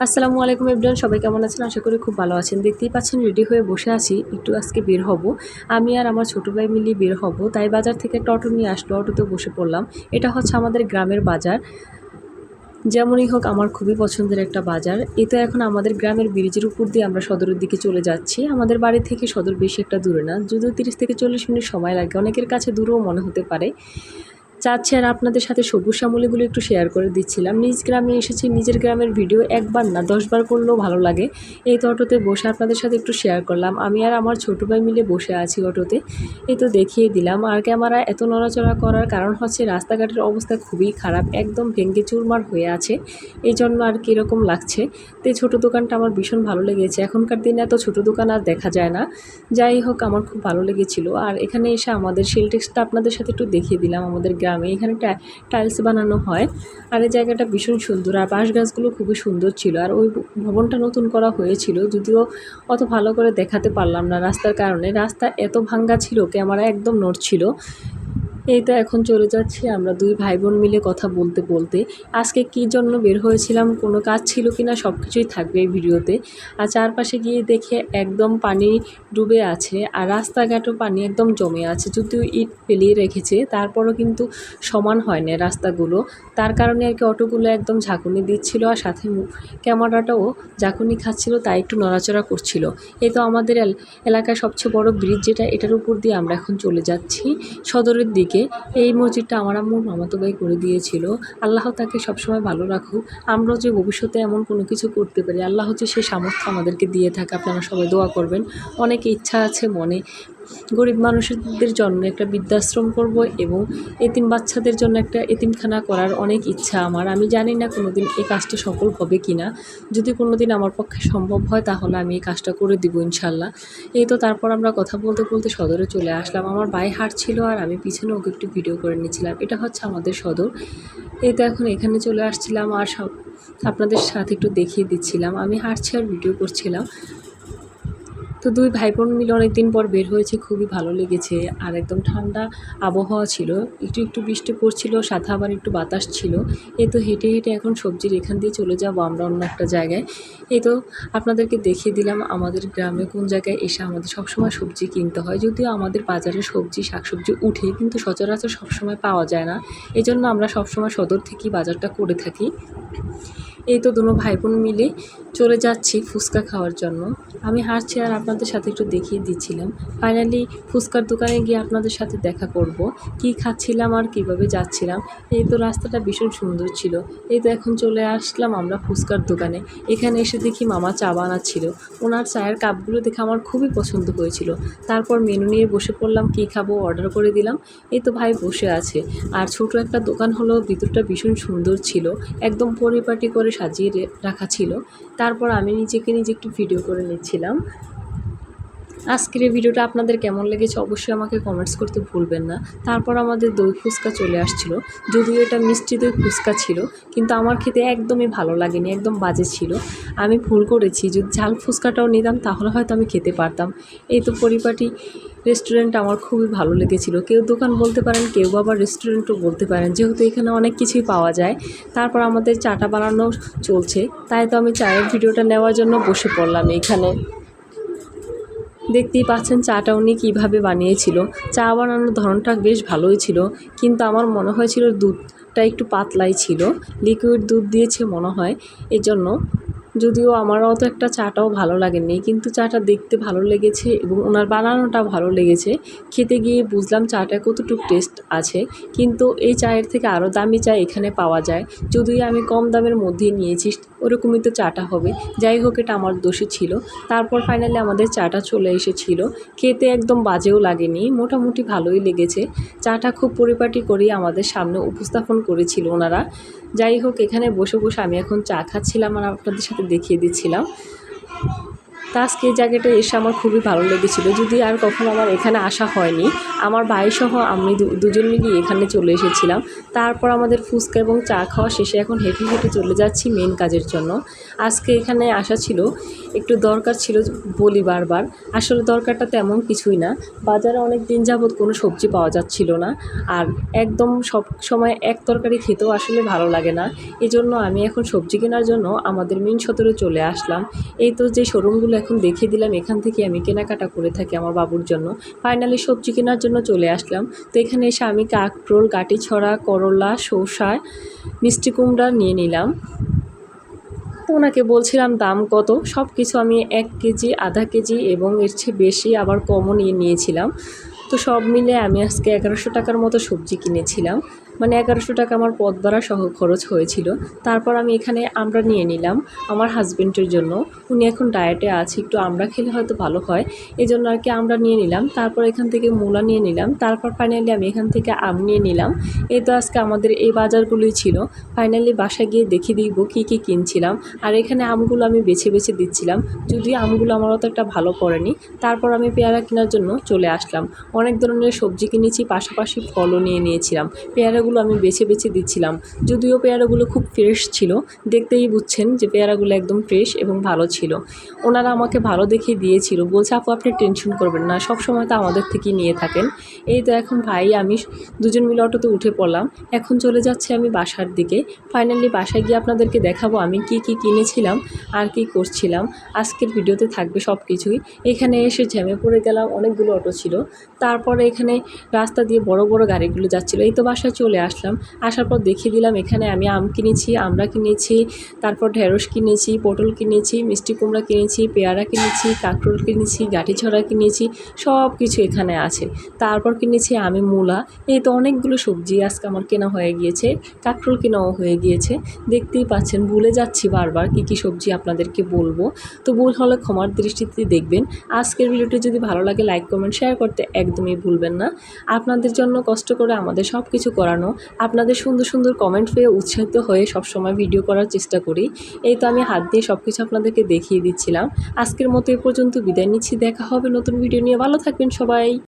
আসসালামু আলাইকুম এভরিওয়ান, সবাই কেমন আছেন? আশা করি খুব ভালো আছেন। দেখতেই পাচ্ছেন, রেডি হয়ে বসে আছি। একটু আজকে বের হব। আমি আর আমার ছোটো ভাই মিলিয়ে বের হব। তাই বাজার থেকে একটা অটো নিয়ে আসলো। অটোতে বসে পড়লাম। এটা হচ্ছে আমাদের গ্রামের বাজার। যেমনই হোক, আমার খুবই পছন্দের একটা বাজার। এই তো এখন আমাদের গ্রামের ব্রিজের উপর দিয়ে আমরা সদরের দিকে চলে যাচ্ছি। আমাদের বাড়ি থেকে সদর বেশি একটা দূরে না। যদিও তিরিশ থেকে চল্লিশ মিনিট সময় লাগে। অনেকের কাছে দূরেও মনে হতে পারে। চাচ্ছি আর আপনাদের সাথে সবুজ শ্যামলিগুলো একটু শেয়ার করে দিচ্ছিলাম। নিজ গ্রামে এসেছি, নিজের গ্রামের ভিডিও একবার না, দশবার করলেও ভালো লাগে। এই তো অটোতে বসে আপনাদের সাথে একটু শেয়ার করলাম। আমি আর আমার ছোটো ভাই মিলে বসে আছি অটোতে। এই তো দেখিয়ে দিলাম। আর ক্যামেরা এত নড়াচড়া করার কারণ হচ্ছে রাস্তাঘাটের অবস্থা খুবই খারাপ, একদম ভেঙ্গে চুরমার হয়ে আছে। এই জন্য আর কীরকম লাগছে। তো এই ছোটো দোকানটা আমার ভীষণ ভালো লেগেছে। এখনকার দিনে এত ছোটো দোকান আর দেখা যায় না। যাই হোক, আমার খুব ভালো লেগেছিল। আর এখানে এসে আমাদের শিলটেক্সটা আপনাদের সাথে একটু দেখিয়ে দিলাম। আমাদের গ্রামে এখানে টাইলস বানানো হয়। আর এই জায়গাটা ভীষণ সুন্দর। আর বাঁশ গাছগুলো খুবই সুন্দর ছিল। আর ওই ভবনটা নতুন করা হয়েছিল। যদিও অত ভালো করে দেখাতে পারলাম না রাস্তার কারণে। রাস্তা এত ভাঙ্গা ছিল, ক্যামেরা একদম নড়ছিল। এই তো এখন চলে যাচ্ছি আমরা দুই ভাই বোন মিলে কথা বলতে বলতে। আজকে কী জন্য বের হয়েছিলাম, কোনো কাজ ছিল কি না সব কিছুই থাকবে এই ভিডিওতে। আর চারপাশে গিয়ে দেখে একদম পানি ডুবে আছে আর রাস্তাঘাটও পানি একদম জমে আছে, যদিও ইট ফেলিয়ে রেখেছে, তারপরও কিন্তু সমান হয় না রাস্তাগুলো। তার কারণে আর কি অটোগুলো একদম ঝাঁকুনি দিচ্ছিল আর সাথে ক্যামেরাটাও ঝাঁকুনি খাচ্ছিল, তাই একটু নড়াচড়া করছিল। এই তো আমাদের এলাকায় সবচেয়ে বড় ব্রিজ যেটা, এটার উপর দিয়ে আমরা এখন চলে যাচ্ছি সদরের দিকে। এই মসজিদটা আমার আম্মু মামাতো ভাই করে দিয়েছিল। আল্লাহ তাকে সবসময় ভালো রাখুক। আমরা যে ভবিষ্যতে এমন কোনো কিছু করতে পারি, আল্লাহ হচ্ছে সে সামর্থ্য আমাদেরকে দিয়ে থাকে। আপনারা সবাই দোয়া করবেন। অনেক ইচ্ছা আছে মনে। গরিব মানুষদের জন্য একটা বৃদ্ধাশ্রম করব এবং এতিম বাচ্চাদের জন্য একটা এতিমখানা করার অনেক ইচ্ছা আমার। আমি জানি না কোনো দিন এই কাজটা সফল হবে কি না যদি কোনো দিন আমার পক্ষে সম্ভব হয়, তাহলে আমি এই কাজটা করে দিব ইনশাল্লাহ। এই তো তারপর আমরা কথা বলতে বলতে সদরে চলে আসলাম। আমার ভাই হাঁটছিল আর আমি পিছনে ওকে একটু ভিডিও করে নিয়েছিলাম। এটা হচ্ছে আমাদের সদর। এই তো এখন এখানে চলে আসছিলাম আর সব আপনাদের সাথে একটু দেখিয়ে দিচ্ছিলাম। আমি হাঁটছি আর ভিডিও করছিলাম। তো দুই ভাই বোন মিলে অনেকদিন পর বের হয়েছে, খুবই ভালো লেগেছে। আর একদম ঠান্ডা আবহাওয়া ছিল, একটু একটু বৃষ্টি পড়ছিল, সাথে আবার একটু বাতাস ছিল। এই তো হেঁটে হেঁটে এখন সবজির এখান দিয়ে চলে যাব আমরা অন্য একটা জায়গায়। এই তো আপনাদেরকে দেখিয়ে দিলাম আমাদের গ্রামে কোন জায়গায় এসে আমাদের সবসময় সবজি কিনতে হয়। যদিও আমাদের বাজারে সবজি, শাকসবজি উঠে, কিন্তু সচরাচর সবসময় পাওয়া যায় না। এই জন্য আমরা সবসময় সদর থেকেই বাজারটা করে থাকি। এই তো দুনো ভাই বোন মিলে চলে যাচ্ছি ফুচকা খাওয়ার জন্য। আমি হাঁটছি আর আপনাদের সাথে একটু দেখিয়ে দিচ্ছিলাম। ফাইনালি ফুচকার দোকানে গিয়ে আপনাদের সাথে দেখা করব। কি খাচ্ছিলাম আর কীভাবে যাচ্ছিলাম? এই তো রাস্তাটা ভীষণ সুন্দর ছিল। এই তো এখন চলে আসলাম আমরা ফুচকার দোকানে। এখানে এসে দেখি মামা চা বানাচ্ছিল। ওনার চায়ের কাপগুলো দেখে আমার খুবই পছন্দ হয়েছিল। তারপর মেনু নিয়ে বসে পড়লাম, কি খাব অর্ডার করে দিলাম। এই তো ভাই বসে আছে। আর ছোট একটা দোকান হলো ভিতরটা ভীষণ সুন্দর ছিল। একদম পরিপাটি করে সাজিয়ে রাখা ছিল। তারপর আমি নিজেকে নিজে একটু ভিডিও করে নিচ্ছিলাম। আজকের এই ভিডিওটা আপনাদের কেমন লেগেছে অবশ্যই আমাকে কমেন্টস করতে ভুলবেন না। তারপর আমাদের দই ফুচকা চলে আসছিল। যদিও এটা মিষ্টি দই ফুচকা ছিল, কিন্তু আমার খেতে একদমই ভালো লাগেনি, একদম বাজে ছিল। আমি ভুল করেছি, যদি ঝাল ফুচকাটাও নিতাম তাহলে হয়তো আমি খেতে পারতাম। এই তো পরিপাটি রেস্টুরেন্ট আমার খুবই ভালো লেগেছিল। কেউ দোকান বলতে পারেন, কেউ আবার রেস্টুরেন্টও বলতে পারেন। যেহেতু এখানে অনেক কিছুই পাওয়া যায়, তারপর আমাদের চাটা বানানো চলছে। তাই তো আমি চায়ের ভিডিওটা নেওয়ার জন্য বসে পড়লাম এখানে। দেখতেই পাচ্ছেন চাটা উনি কীভাবে বানিয়েছিল। চা বানানোর ধরনটা বেশ ভালোই ছিল, কিন্তু আমার মনে হয়েছিল দুধটা একটু পাতলাই ছিল। লিকুইড দুধ দিয়েছে মনে হয় এই জন্য যদিও আমার অত একটা চাটাও ভালো লাগেনি, কিন্তু চাটা দেখতে ভালো লেগেছে এবং ওনার বানানোটা ভালো লেগেছে। খেতে গিয়ে বুঝলাম চাটা কতটুকু টেস্ট আছে, কিন্তু এই চায়ের থেকে আরও দামি চা এখানে পাওয়া যায়। যদিও আমি কম দামের মধ্যেই নিয়েছি, ওরকমই তো চাটা হবে। যাই হোক, এটা আমার দোষী ছিল। তারপর ফাইনালি আমাদের চাটা চলে এসেছিল। খেতে একদম বাজেও লাগেনি, মোটামুটি ভালোই লেগেছে। চাটা খুব পরিপাটি করেই আমাদের সামনে উপস্থাপন করেছিল ওনারা। যাই হোক, এখানে বসে বসে আমি এখন চা খাচ্ছিলাম আর আপনাদের সাথে দেখিয়ে দিচ্ছিলাম। তা আজকে এই জায়গাটা এসে আমার খুবই ভালো লেগেছিল। যদি আর কখনো আমার এখানে আসা হয়নি, আমার ভাইসহ আমি দুজন মিলিয়ে এখানে চলে এসেছিলাম। তারপর আমাদের ফুচকা এবং চা খাওয়া শেষে এখন হেঁটে হেঁটে চলে যাচ্ছি মেন কাজের জন্য। আজকে এখানে আসা ছিল একটু দরকার ছিল বলি বারবার। আসলে দরকারটা তেমন কিছুই না। বাজারে অনেক দিন যাবৎ কোনো সবজি পাওয়া যাচ্ছিল না। আর একদম সব সময় এক তরকারি খেতেও আসলে ভালো লাগে না। এই জন্য আমি এখন সবজি কেনার জন্য আমাদের মেন সদরে চলে আসলাম। এই তো যে শোরুমগুলো এখন দেখিয়ে দিলাম, এখান থেকে আমি কেনাকাটা করে থাকি আমার বাবুর জন্য। ফাইনালি সবজি কেনার জন্য চলে আসলাম। তো এখানে এসে আমি কাকরোল কাটিছড়া করলা, শসা, মিষ্টি কুমড়া নিয়ে নিলাম। ওনাকে বলছিলাম, দাম কত? সব কিছু আমি এক কেজি, আধা কেজি এবং এর চেয়ে বেশি আবার কমও নিয়ে নিয়েছিলাম। তো সব মিলে আমি আজকে এগারোশো টাকার মতো সবজি কিনেছিলাম। মানে এগারোশো টাকা আমার পথ ভাড়া সহ খরচ হয়েছিল। তারপর আমি এখানে আমরা নিয়ে নিলাম আমার হাজবেন্ডের জন্য। উনি এখন ডায়েটে আছে, একটু আমরা খেলে হয়তো ভালো হয়। এই জন্য আর কি আমরা নিয়ে নিলাম। তারপর এখান থেকে মূলা নিয়ে নিলাম। তারপর ফাইনালি আমি এখান থেকে আম নিয়ে নিলাম। এই তো আজকে আমাদের এই বাজারগুলোই ছিল। ফাইনালি বাসায় গিয়ে দেখে দিব কী কী কিনছিলাম। আর এখানে আমগুলো আমি বেছে বেছে দিচ্ছিলাম। যদিও আমগুলো আমার অত একটা ভালো পড়েনি। তারপর আমি পেয়ারা কেনার জন্য চলে আসলাম। অনেক ধরনের সবজি কিনেছি, পাশাপাশি ফলও নিয়ে নিয়েছিলাম। পেয়ারাগুলো আমি বেছে বেছে দিচ্ছিলাম। যদিও পেয়ারাগুলো খুব ফ্রেশ ছিল। দেখতেই বুঝছেন যে পেয়ারাগুলো একদম ফ্রেশ এবং ভালো ছিল। ওনারা আমাকে ভালো দেখে দিয়েছিল। বলছে, আপু, আপনি টেনশন করবেন না। সব সময় তো আমাদের থেকেই নিয়ে থাকেন। এই তো এখন ভাই, আমি দুজন মিলে অটোতে উঠে পড়লাম। এখন চলে যাচ্ছে আমি বাসার দিকে। ফাইনালি বাসায় গিয়ে আপনাদেরকে দেখাবো আমি কি কি কিনেছিলাম, আর কি করছিলাম। আজকের ভিডিওতে থাকবে সব কিছুই এখানে এসে জ্যামে পড়ে গেলাম, অনেকগুলো অটো ছিল। তারপরে এখানে রাস্তা দিয়ে বড় বড় গাড়িগুলো যাচ্ছিল। এই তো বাসায় চলে আসলাম। আসার পর দেখিয়ে দিলাম, এখানে আমি আম কিনেছি, আমরা কিনেছি, তারপর ঢেঁড়স কিনেছি, পটল কিনেছি, মিষ্টি কুমড়া কিনেছি, পেয়ারা কিনেছি, কাঁকরোল কিনেছি গাঠি ছড়া কিনেছি সব কিছু এখানে আছে। তারপর কিনেছি আমি মূলা। এই তো অনেকগুলো সবজি আজকে আমার কেনা হয়ে গিয়েছে, কাঁকরোল কেনাও হয়ে গিয়েছে। দেখতেই পাচ্ছেন, ভুলে যাচ্ছি বারবার কী কী সবজি আপনাদেরকে বলব। তো ভুল হলে ক্ষমার দৃষ্টিতে দেখবেন। আজকের ভিডিওটি যদি ভালো লাগে, লাইক, কমেন্ট, শেয়ার করতে একদমই ভুলবেন না। আপনাদের জন্য কষ্ট করে আমাদের সব কিছু করানো আপনাদের সুন্দর সুন্দর কমেন্ট পেয়ে উৎসাহিত হয়ে সবসময় ভিডিও করার চেষ্টা করি। এই তো আমি হাত দিয়ে সব কিছু আপনাদেরকে দেখিয়ে দিচ্ছিলাম। আজকের মতো এ পর্যন্ত বিদায় নিচ্ছি। দেখা হবে নতুন ভিডিও নিয়ে। ভালো থাকবেন সবাই।